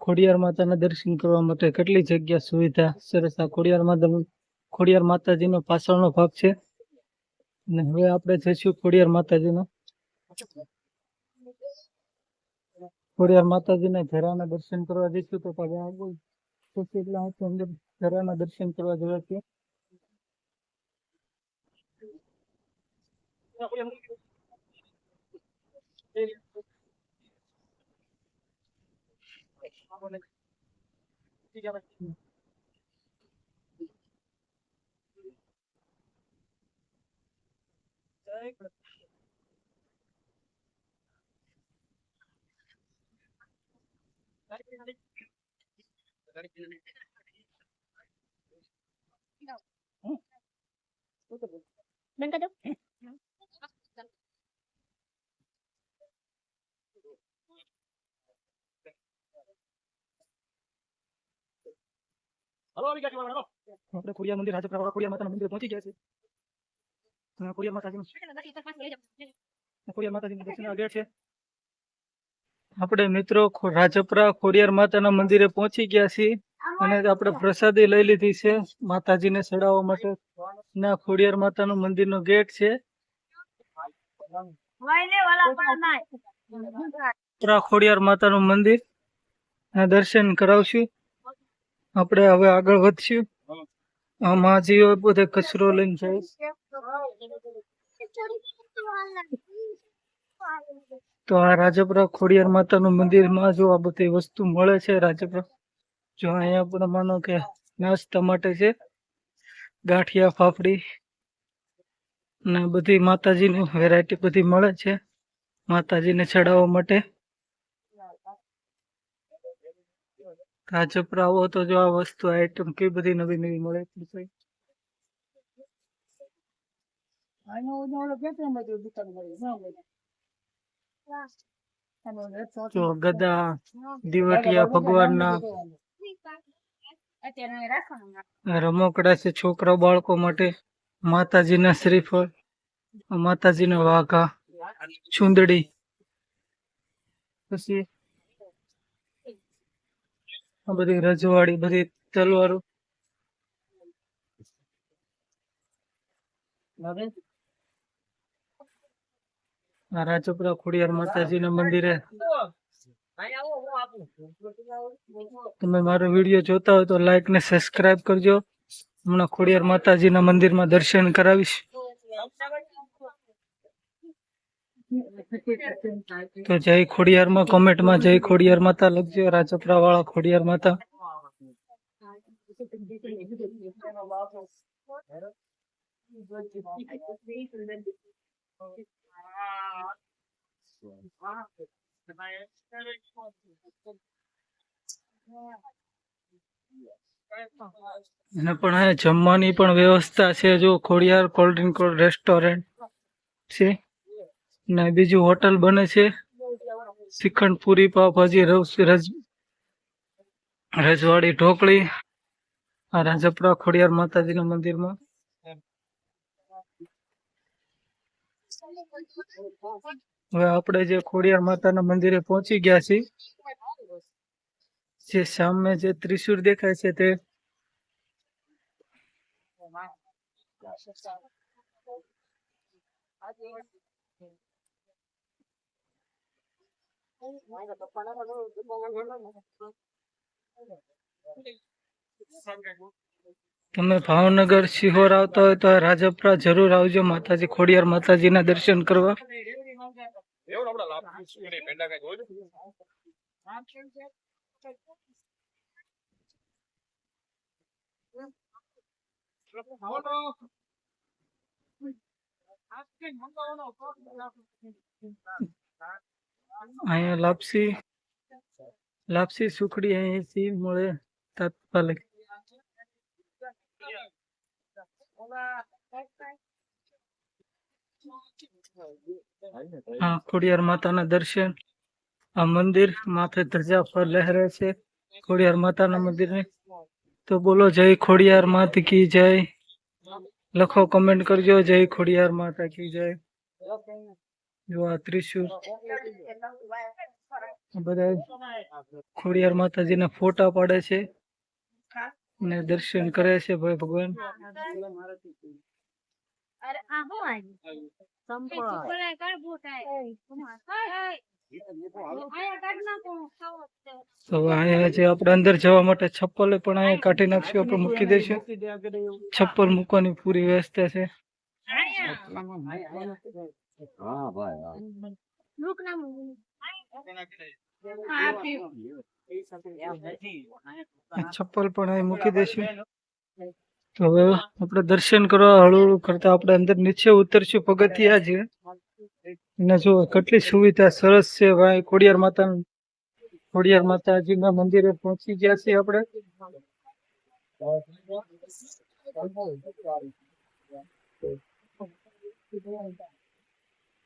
ખોડિયાર માતાના દર્શન કરવા માટે કેટલી જગ્યા સુવિધા? સરસ, આ ખોડિયાર માતા ખોડિયાર માતાજીનો પાછળનો ભાગ છે. અને હવે આપણે જઈશું ખોડિયાર માતાજીનો. ખોડિયાર માતાજીના જરાના દર્શન કરવા જઈશું તો પાછા આગળ એટલે આપણે અંદર જરાના દર્શન કરવા જવા છે બંધ કરી દો આપણે ખોડિયા મંદિર રાજપરા વાળા ખોડિયાર માતાના મંદિરે પહોંચી ગયા છે. અને માતાજી ખોડિયાર માતાજીનું દર્શન ગેટ છે. આપણે મિત્રો રાજપરા ખોડિયાર માતાના મંદિરે પહોંચી ગયા છીએ. અને આપણે પ્રસાદી લઈ લીધી છે માતાજીને ચડાવવા માટે. ના ખોડિયાર માતાનું મંદિરનો ગેટ છે. ખોડિયાર માતાનું મંદિર. દર્શન કરાવશું. આપણે હવે આગળ વધશું. આ માજીઓ બધે કચરો લઈને જાય તો આ રાજપરા ખોડિયાર માતાનું મંદિરમાં જો આ બધી વસ્તુ મળે છે, રાજપરા, જો અહીંયા પણ માનો કે નાસ્તા માટે છે, ગાંઠિયા, ફાફડી ને બધી માતાજીની વેરાયટી બધી મળે છે. માતાજીને ચડાવવા માટે રાજપરા આવો તો જો આ વસ્તુ આઈટમ કઈ બધી નવી નવી મળે છે જો ગદા દિવટિયા ભગવાનના. રમકડા છે છોકરા બાળકો માટે. માતાજીના શ્રીફળ માતાજીના વાઘા ચુંદડી પછી આ બધી રજવાડી બધી તલવારો. રાજપુરા ખોડિયાર માતાજીના મંદિરે. તમે મારો વીડિયો જોતા હોય તો લાઈક ને સબસ્ક્રાઈબ કરજો. હમણાં ખોડિયાર માતાજીના મંદિરમાં દર્શન કરાવીશ. તો જય ખોડિયારમાં કોમેન્ટમાં જય ખોડિયાર માતા લખજો રાજપરા વાળા ખોડિયાર માતા. અને પણ અહીંયા જમવાની પણ વ્યવસ્થા છે, જો ખોડિયાર કોલ્ડ ડ્રિંક રેસ્ટોરન્ટ છે. ને બીજું હોટલ બને છે. શ્રીખંડ પૂરી પાવભાજી, રસ, રજ, રજવાડી, ઢોકળી, આ રાજપરા ખોડિયાર માતાજીના મંદિરમાં. હવે આપણે જે ખોડિયાર માતાના મંદિરે પહોંચી ગયા છીએ, જે સામે જે ત્રિશુળ દેખાય છે તે તમે ભાવનગર સિહોર આવતા હોય તો રાજપરા જરૂર આવજો માતાજી ખોડિયાર માતાજીના દર્શન કરવા. અહીંયા લાપસી લાપસી સુખડી અહીંથી મળે તાત્કાલિક હા ખોડિયાર માતાના દર્શન આ મંદિર માથે ધજા પર લહેરે છે ખોડિયાર માતાના મંદિરને તો બોલો જય ખોડિયાર માત કી જય લખો કમેન્ટ કરજો જય ખોડિયાર માતા કી જય જો આ ત્રિશુળ બધા ખોડિયાર માતાજીના ફોટા પાડે છે ને દર્શન કરે છે ભાઈ ભગવાન. અરે આ હું આવી? સંપલ કર બોટાય આયા કાઢ નાખો ખાવો છે. તો અહીંયા આપણે અંદર જવા માટે ચપ્પલ પણ અહીંયા કાઢી નાખશું આપણે મૂકી દઈશું છપ્પલ મૂકવાની પૂરી વ્યવસ્થા છે. લુક ના ચપ્પલ પણ અહીં મૂકી દઈશું તો હવે આપણે દર્શન કરવા હળવું કરતા આપણે અંદર નીચે ઉતરશું પગથિયા છે અને જો કેટલી સુવિધા સરસ છે ભાઈ ખોડિયાર માતા ખોડિયાર માતાજીના મંદિરે પહોંચી ગયા છીએ આપણે.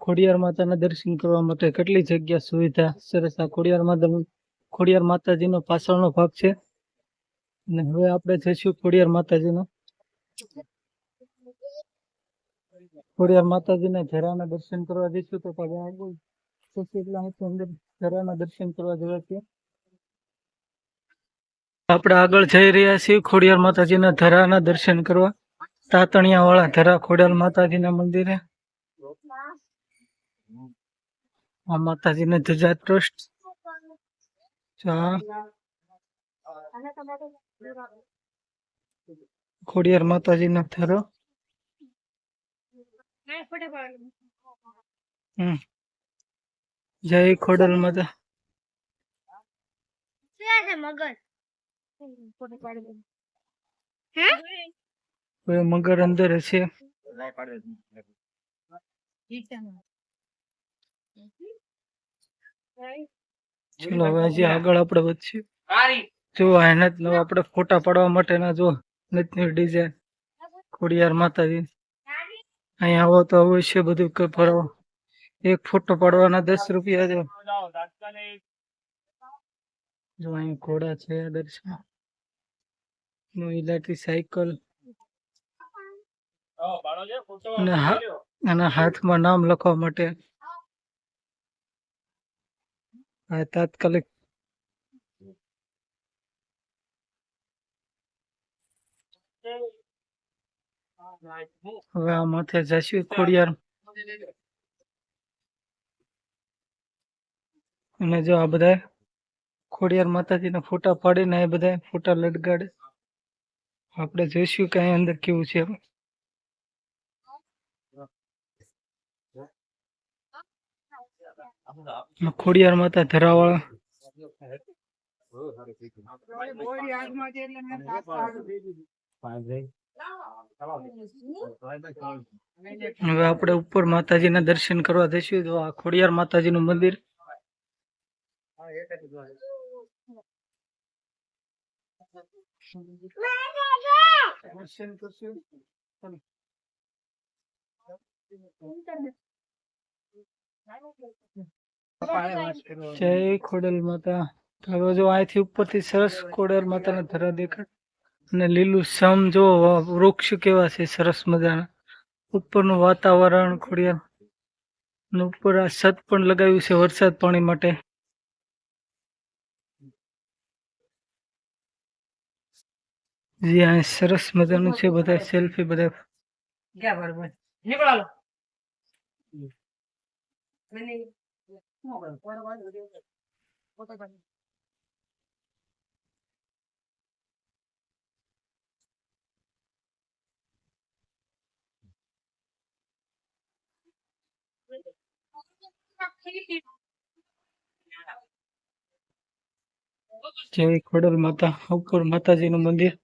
ખોડિયાર માતાના દર્શન કરવા માટે કેટલી જગ્યા સુવિધા? સરસ, આ ખોડિયાર માતા ખોડિયાર માતાજીનો પાછળનો ભાગ છે. અને હવે આપણે જઈશું ખોડિયાર માતાજીનો. ખોડિયાર માતાજીના જરાના દર્શન કરવા જઈશું તો પાછા આગળ દર્શન કરવા જવા આપણે આગળ જઈ રહ્યા છીએ ખોડિયાર માતાજીના ધરાના દર્શન કરવા. તાતણિયા વાળા ધરા ખોડિયાર માતાજીના મંદિરે. આ માતાજીના ધજા ટ્રસ્ટ. ખોડિયાર માતાજીના ધરો હમ. જય ખોડલ માતા. મગર અંદર હશે. ચલો હવે હજી આગળ આપણે વધશું જો એના જ આપણે ફોટા પાડવા માટેના જો નતની ડિઝાઇન ખોડિયાર માતાજી. અહીંયા આવો તો અવશ્ય બધું ફરવા એક ફોટો પાડવાના દસ રૂપિયા જો જો અહીં ઘોડા છે દર્શન. Electric cycle. અને હાથમાં નામ લખવા માટે આ તાત્કાલિક હવે આ માથે જશું ખોડિયાર અને જો આ બધા ખોડિયાર માતાજીના ફોટા પાડીને એ બધા ફોટા લટગાડે. આપણે જોઈશું કે અંદર કેવું છે. ખોડિયાર માતા ધરાવાળા. હવે આપણે ઉપર માતાજીના દર્શન કરવા જઈશું. તો આ ખોડિયાર માતાજીનું મંદિર. દર્શન કરશું જય ખોડલ માતા. હવે જો અહીંથી ઉપરથી સરસ ખોડલ માતાના ધરા દેખાય. અને લીલું સમ જો વૃક્ષ કેવા છે સરસ મજાના. ઉપરનું વાતાવરણ ખોડિયાર. અને ઉપર આ છત પણ લગાવ્યું છે વરસાદ પાણી માટે. જે અહીં સરસ મજાનું છે બધા સેલ્ફી બધા. જય ખોડલ માતા ઉપર માતાજીનું મંદિર.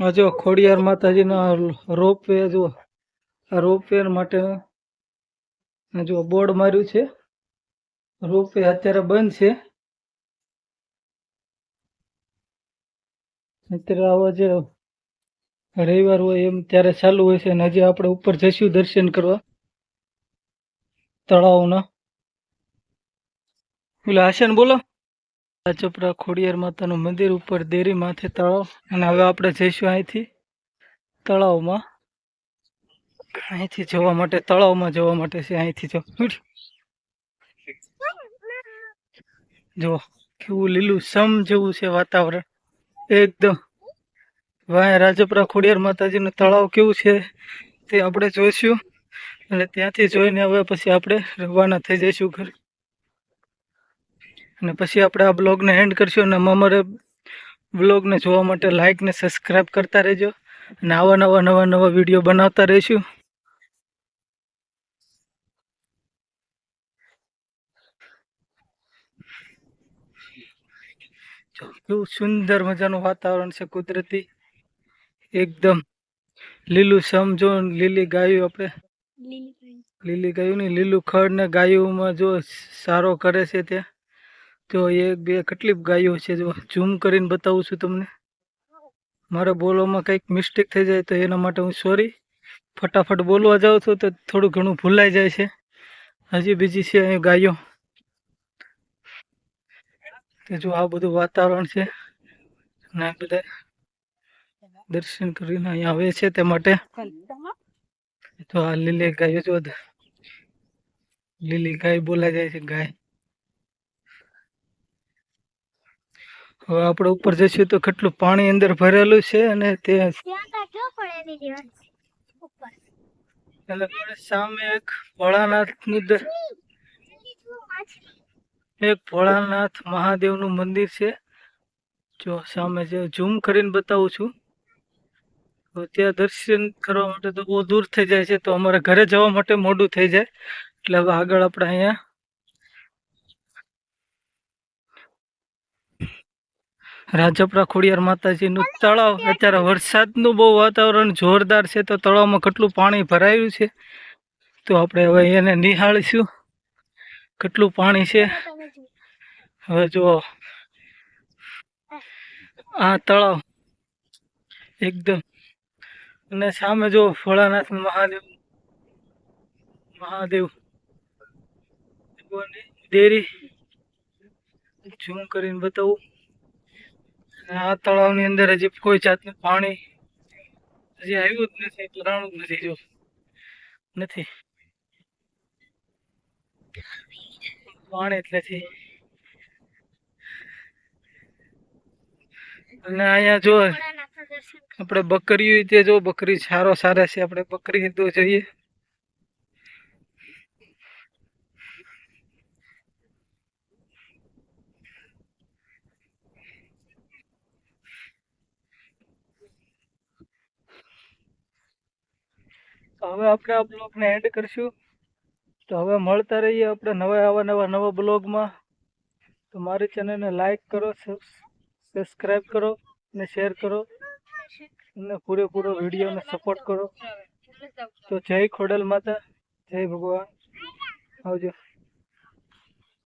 જો ખોડિયાર માતાજીનો રોપ વે જો, આ રોપ વે માટે જો બોર્ડ માર્યું છે. રોપવે અત્યારે બંધ છે. અત્યારે આવા જે રવિવાર હોય એમ ત્યારે ચાલુ હોય છે અને હજી આપણે ઉપર જઈશું દર્શન કરવા તળાવના. ઓલા હાસન બોલો. ચોપરા ખોડિયાર માતાનું મંદિર ઉપર દેરી માથે તળાવ. અને હવે આપણે જઈશું અહીંથી તળાવમાં. અહીંથી જવા માટે, તળાવમાં જવા માટે છે, અહીંથી જો. જો, કેવું લીલું સમ જેવું છે વાતાવરણ. એકદમ. વાય રાજપરા ખોડિયાર માતાજીનું તળાવ કેવું છે તે આપણે જોઈશું. અને ત્યાંથી જોઈને હવે પછી આપણે રવાના થઈ જઈશું ઘરે. અને પછી આપણે આ બ્લોગને એન્ડ કરશું અને અમારે બ્લોગને જોવા માટે લાઇકને સબસ્ક્રાઈબ કરતા રહેજો અને આવા નવા નવા નવા વીડિયો બનાવતા રહીશું. કેવું સુંદર મજાનું વાતાવરણ છે કુદરતી. એકદમ લીલું સમજો લીલી ગાયો આપણે લીલી ગાયું. નહીં લીલું ખડ ને ગાયોમાં જો સારો કરે છે ત્યાં. તો એક બે કેટલી ગાયો છે, જો ઝૂમ કરીને બતાવું છું તમને. મારે બોલવામાં કંઈક મિસ્ટેક થઈ જાય તો એના માટે હું સોરી ફટાફટ બોલવા જાઉં છું તો થોડું ઘણું ભૂલાઈ જાય છે. હજી બીજી છે અહીં ગાયો. તે જો આ બધું વાતાવરણ છે, અને બધા દર્શન કરીને અહીંયા આવે છે તે માટે. તો આ લીલી ગાયો, જો લીલી ગાય બોલાઈ જાય છે, ગાય. હવે આપણે ઉપર જઈશું તો કેટલું પાણી અંદર ભરેલું છે અને તે સામે એક ભોળાનાથની એક ભોળાનાથ મહાદેવનું મંદિર છે. જો સામે જે ઝૂમ કરીને બતાવું છું. તો ત્યાં દર્શન કરવા માટે તો બહુ દૂર થઈ જાય છે. તો અમારે ઘરે જવા માટે મોડું થઈ જાય. એટલે હવે આગળ આપણે અહીંયા રાજપરા ખોડિયાર માતાજીનું તળાવ. અત્યારે વરસાદનું બહુ વાતાવરણ જોરદાર છે તો તળાવમાં કેટલું પાણી ભરાયું છે? તો આપણે હવે એને નિહાળીશું. કેટલું પાણી છે? હવે જો આ તળાવ. એકદમ. અને સામે જો ભોળાનાથ મહાદેવ. મહાદેવ. દેરી. ઝૂમ કરીને બતાવું. આ તળાવની અંદર હજી કોઈ જાતનું પાણી હજી આવ્યું જ નથી ભરાણું જ નથી જો. નથી. પાણી એટલેથી અને અહીંયા જો આપણે બકરી તે જો બકરી સારો સારા છે આપણે બકરી તો જોઈએ તો હવે આપણે આ બ્લોગને એન્ડ કરશું. તો હવે મળતા રહીએ આપણે નવા આવા નવા નવા બ્લોગમાં. તો મારી ચેનલને લાઈક કરો સબસ્ક્રાઈબ કરો અને શેર કરો. અને પૂરેપૂરો વિડીયોને સપોર્ટ કરો. તો જય ખોડલ માતા, જય ભગવાન. આવજો.